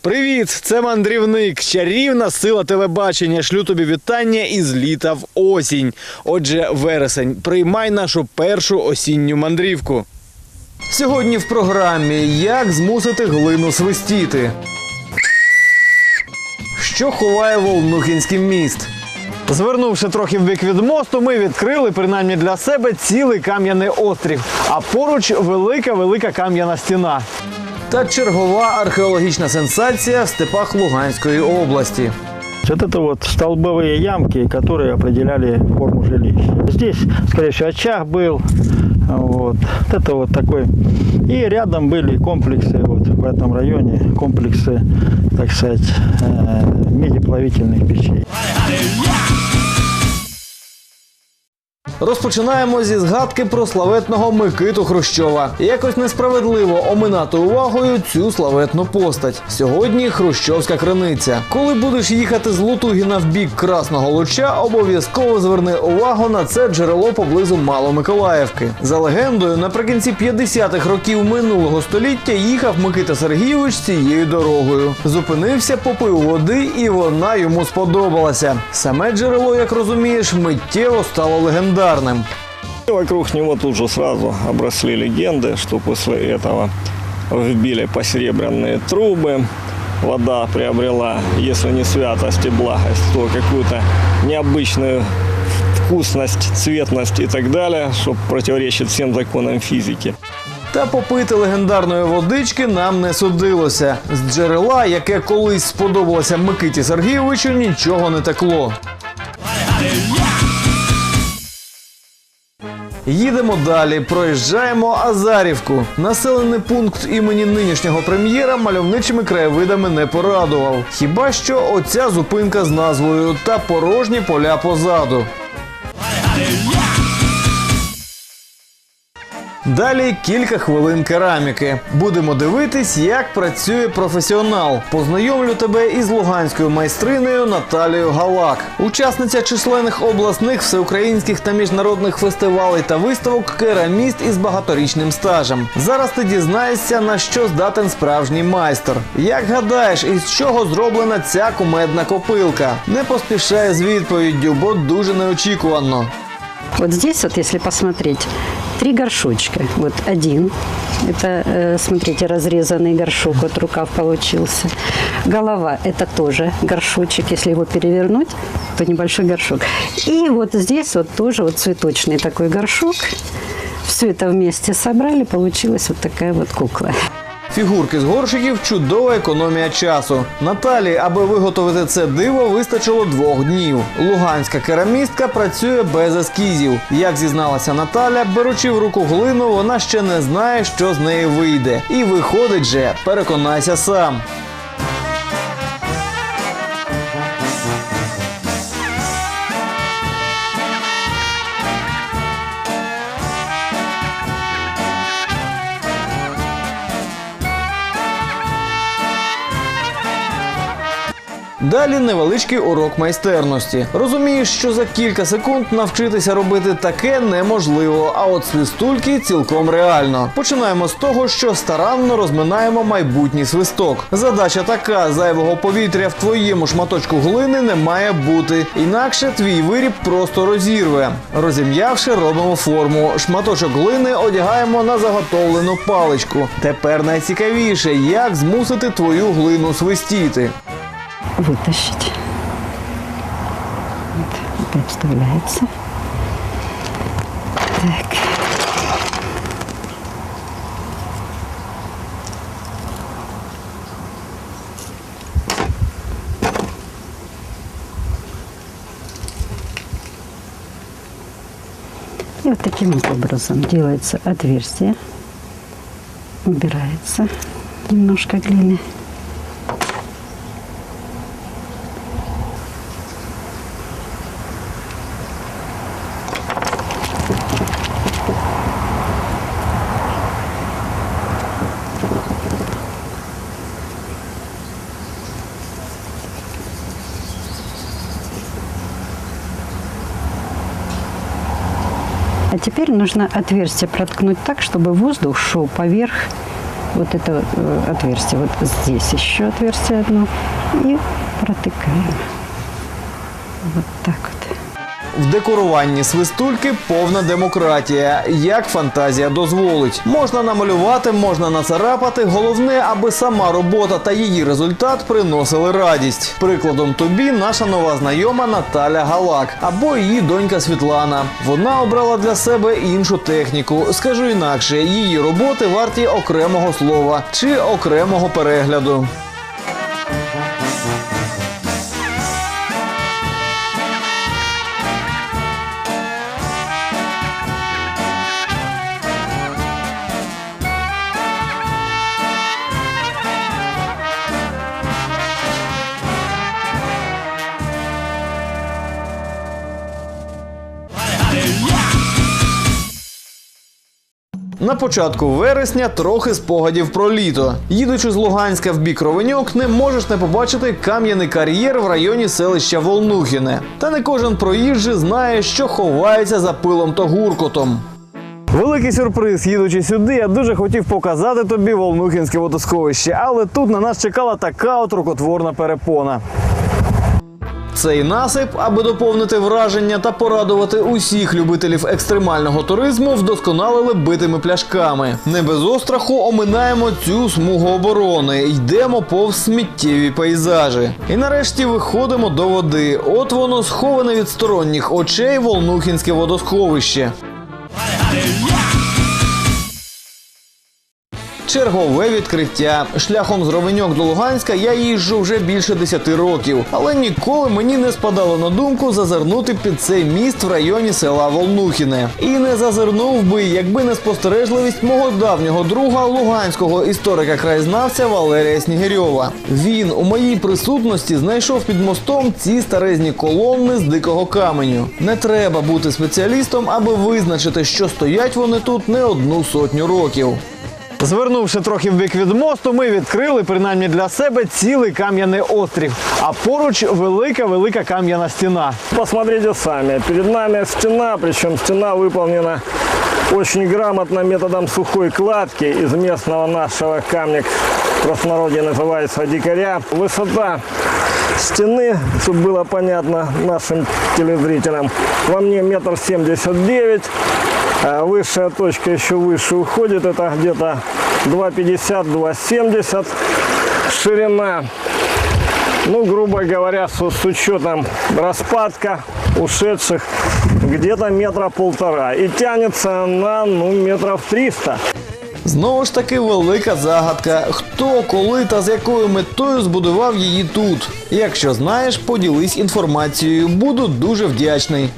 Привіт, це мандрівник, чарівна сила телебачення. Шлю тобі вітання із літа в осінь. Отже, вересень, приймай нашу першу осінню мандрівку. Сьогодні в програмі Як змусити глину свистіти. Що ховає Волнухінський міст? Звернувши трохи в бік від мосту, ми відкрили принаймні для себе цілий кам'яний острів, а поруч велика велика кам'яна стіна Та чергова археологічна сенсація в степах Луганської області. Вот это вот столбовые ямки, которые определяли форму жилища. Здесь, скорее всего, очаг был. Вот. Вот это вот такой. И рядом были комплексы вот в этом районе, комплексы, так сказать, э, медиплавительных печей. Розпочинаємо зі згадки про славетного Микиту Хрущова. Якось несправедливо оминати увагою цю славетну постать. Сьогодні Хрущовська криниця. Коли будеш їхати з Лутугіна в бік Красного Луча, обов'язково зверни увагу на це джерело поблизу Маломиколаївки. За легендою, наприкінці 50-х років минулого століття їхав Микита Сергійович цією дорогою. Зупинився, попив води, і вона йому сподобалася. Саме джерело, як розумієш, миттєво стало легендарним И Вокруг него тут же сразу обросли легенды, что после этого вбили посеребряные трубы, вода приобрела, если не святость и благость, то какую-то необычную вкусность, цветность и так далее, что противоречит всем законам физики. Та попити легендарної водички нам не судилося. З джерела, яке колись сподобалося Микиті Сергійовичу, нічого не текло. Їдемо далі, проїжджаємо Азарівку. Населений пункт імені нинішнього прем'єра мальовничими краєвидами не порадував. Хіба що оця зупинка з назвою та порожні поля позаду. Далі кілька хвилин кераміки. Будемо дивитись, як працює професіонал. Познайомлю тебе із луганською майстринею Наталією Галак, учасниця численних обласних, всеукраїнських та міжнародних фестивалей та виставок, кераміст із багаторічним стажем. Зараз ти дізнаєшся, на що здатен справжній майстер. Як гадаєш, із чого зроблена ця кумедна копилка? Не поспішай з відповіддю, бо дуже неочікувано. Вот здесь вот, если посмотреть, три горшочка. Вот один. Это, э, смотрите, разрезанный горшок, вот рукав получился. Голова – это тоже горшочек. Если его перевернуть, то небольшой горшок. И вот здесь вот тоже вот цветочный такой горшок. Все это вместе собрали, получилась вот такая вот кукла. Фігурки з горшиків чудова економія часу. Наталі, аби виготовити це диво, вистачило двох днів. Луганська керамістка працює без ескізів. Як зізналася Наталя, беручи в руку глину, вона ще не знає, що з неї вийде. І виходить же, переконайся сам. Далі невеличкий урок майстерності. Розумієш, що за кілька секунд навчитися робити таке неможливо, а от свистульки цілком реально. Починаємо з того, що старанно розминаємо майбутній свисток. Задача така: зайвого повітря в твоєму шматочку глини не має бути. Інакше твій виріб просто розірве. Розім'явши, робимо форму. Шматочок глини одягаємо на заготовлену паличку. Тепер найцікавіше, як змусити твою глину свистіти. Вытащить. Вот, опять вставляется. Так. И вот таким вот образом делается отверстие. Убирается немножко глины. А теперь нужно отверстие проткнуть так, чтобы воздух шел поверх вот это э, отверстие, вот здесь еще отверстие одно, и протыкаем. Вот так вот. В декоруванні свистульки повна демократія, як фантазія дозволить. Можна намалювати, можна нацарапати. Головне, аби сама робота та її результат приносили радість. Прикладом тобі наша нова знайома Наталя Галак або її донька Світлана. Вона обрала для себе іншу техніку. Скажу інакше, її роботи варті окремого слова чи окремого перегляду. На початку вересня трохи спогадів про літо. Їдучи з Луганська в бік Ровеньок, не можеш не побачити кам'яний кар'єр в районі селища Волнухіне. Та не кожен проїжджий знає, що ховається за пилом та гуркотом. Великий сюрприз, їдучи сюди, я дуже хотів показати тобі Волнухінське водосховище, але тут на нас чекала така от рукотворна перепона. Цей насип, аби доповнити враження та порадувати усіх любителів екстремального туризму, вдосконалили битими пляшками. Не без остраху оминаємо цю смугу оборони, йдемо повз сміттєві пейзажі. І нарешті виходимо до води. От воно сховане від сторонніх очей Волнухінське водосховище. Чергове відкриття. Шляхом з Ровеньок до Луганська я їжджу вже більше 10 років, але ніколи мені не спадало на думку зазирнути під цей міст в районі села Волнухіне. І не зазирнув би, якби не спостережливість мого давнього друга луганського історика-краєзнавця Валерія Снігирьова. Він у моїй присутності знайшов під мостом ці старезні колонни з дикого каменю. Не треба бути спеціалістом, аби визначити, що стоять вони тут не одну сотню років. Звернувши трохи в бік від мосту, ми відкрили принаймні для себе цілий кам'яний острів, а поруч велика велика кам'яна стіна. Посмотрите сами. Перед нами стена, причем стена выполнена очень грамотно методом сухой кладки из местного нашего камня, в простонародье называется дикаря. Высота стены, чтобы было понятно нашим телезрителям, во мне метр семьдесят девять. А Высшая точка еще выше уходит, это где-то 2,50-2,70 ширина. Ну, грубо говоря, с, с учетом распадка ушедших где-то метра полтора. И тянется она, ну, метров 300. Знову ж таки велика загадка. Хто, коли та з якою метою збудував її тут? Якщо знаєш, поділись інформацією. Буду дуже вдячний.